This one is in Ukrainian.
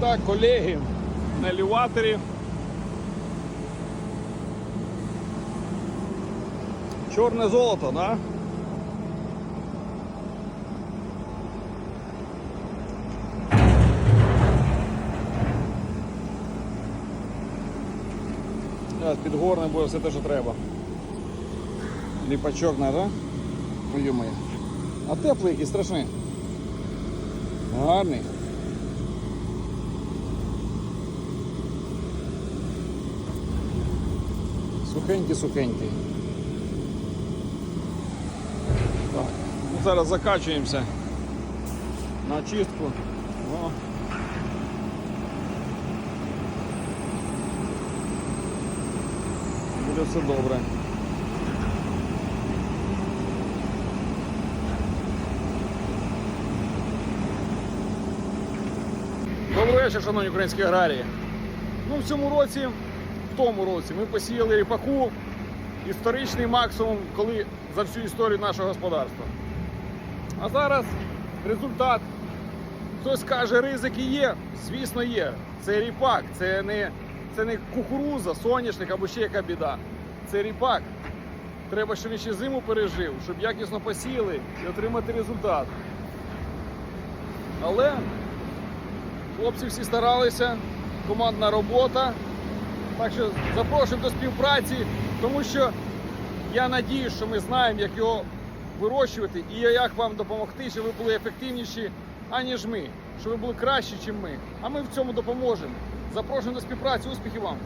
так, колеги, на елеваторі. Чорне золото, да? Зараз підгорне буде все те, що треба. Ліпачок наш, да? Ой, моє. А теплий який страшний. Гарний. Сухенький, сухенький. Так. Ну, зараз закачуємося на очистку. О. Буде все добре. Добрий вечір, шановні українські аграрії. Ну, в цьому році, тому році, ми посіяли ріпаку історичний максимум, коли за всю історію нашого господарства. А зараз результат. Хтось каже, ризики є. Звісно, є. Це ріпак, це не, це не кукуруза, соняшник або ще яка біда. Це ріпак. Треба, щоб він ще зиму пережив, щоб якісно посіяли і отримати результат. Але Хлопці всі старалися, командна робота. Так що запрошуємо до співпраці, тому що я надію, що ми знаємо, як його вирощувати і як вам допомогти, щоб ви були ефективніші, аніж ми, щоб ви були кращі, ніж ми. А ми в цьому допоможемо. Запрошуємо до співпраці, успіхів вам!